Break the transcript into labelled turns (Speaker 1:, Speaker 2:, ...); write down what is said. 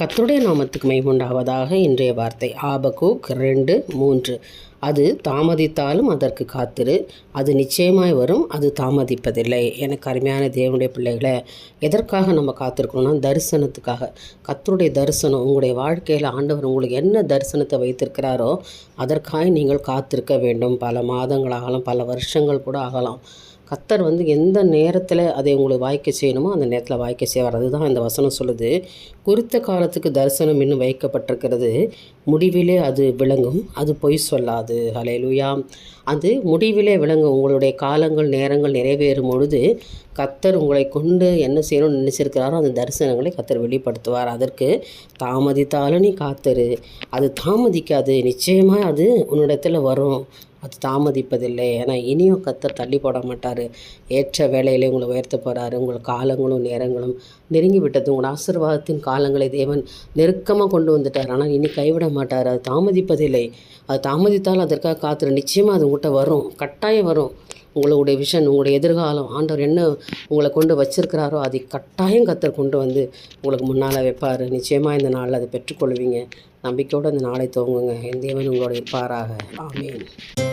Speaker 1: கத்தருடைய நாமத்துக்கு மைமுண்டாவதாக இன்றைய வார்த்தை. ஆபகூக் ரெண்டு மூன்று. அது தாமதித்தாலும் அதற்கு காத்திரு. அது நிச்சயமாய் வரும் அது தாமதிப்பதில்லை. எனக்கு அருமையான தேவனுடைய பிள்ளைகளை எதற்காக நம்ம காத்திருக்கணும்னா தரிசனத்துக்காக. கத்தருடைய தரிசனம் உங்களுடைய வாழ்க்கையில் ஆண்டவர் உங்களுக்கு என்ன தரிசனத்தை வைத்திருக்கிறாரோ அதற்காக நீங்கள் காத்திருக்க வேண்டும். பல மாதங்கள் ஆகலாம் பல வருஷங்கள் கூட ஆகலாம். கத்தர் வந்து எந்த நேரத்தில் அதை உங்களுக்கு வாய்க்க செய்யணுமோ அந்த நேரத்தில் வாய்க்க செய்வார். அதுதான் இந்த வசனம் சொல்லுது. குறித்த காலத்துக்கு தரிசனம் இன்னும் வைக்கப்பட்டிருக்கிறது. முடிவிலே அது விளங்கும். அது பொய் சொல்லாது. ஹலேலுயா அது முடிவிலே விளங்கும். உங்களுடைய காலங்கள் நேரங்கள் நிறைவேறும் பொழுது கத்தர் உங்களை கொண்டு என்ன செய்யணும்னு நினச்சிருக்கிறாரோ அந்த தரிசனங்களை கத்தர் வெளிப்படுத்துவார். அதற்கு தாமதித்தாலும் நீ காத்தரு. அது தாமதிக்காது. நிச்சயமாக அது உன்னிடத்தில் வரும். அது தாமதிப்பதில்லை. ஏன்னா இனியும் கத்தர் தள்ளி போட மாட்டார். ஏற்ற வேலையிலே உங்களை உயர்த்த போகிறாரு உங்கள் காலங்களும் நேரங்களும் நெருங்கி விட்டது உங்கள் ஆசீர்வாதத்தின் காலங்களை தேவன் நெருக்கமாக கொண்டு வந்துட்டார். ஆனால் இனி கைவிட மாட்டார். அது தாமதிப்பதில்லை. அது தாமதித்தால் அதற்காக காத்துரு. நிச்சயமாக அது உங்கள்கிட்ட வரும். கட்டாயம் வரும். உங்களுடைய விஷன் உங்களுடைய எதிர்காலம் ஆண்டவர் என்ன உங்களை கொண்டு வச்சிருக்கிறாரோ அதை கட்டாயம் கத்தர் கொண்டு வந்து உங்களுக்கு முன்னால் வைப்பார். நிச்சயமாக இந்த நாளில் அதை பெற்றுக்கொள்வீங்க. நம்பிக்கையோடு அந்த நாளை துவங்குங்க. என் தேவன் உங்களோட இருப்பாராக. ஆமீன்.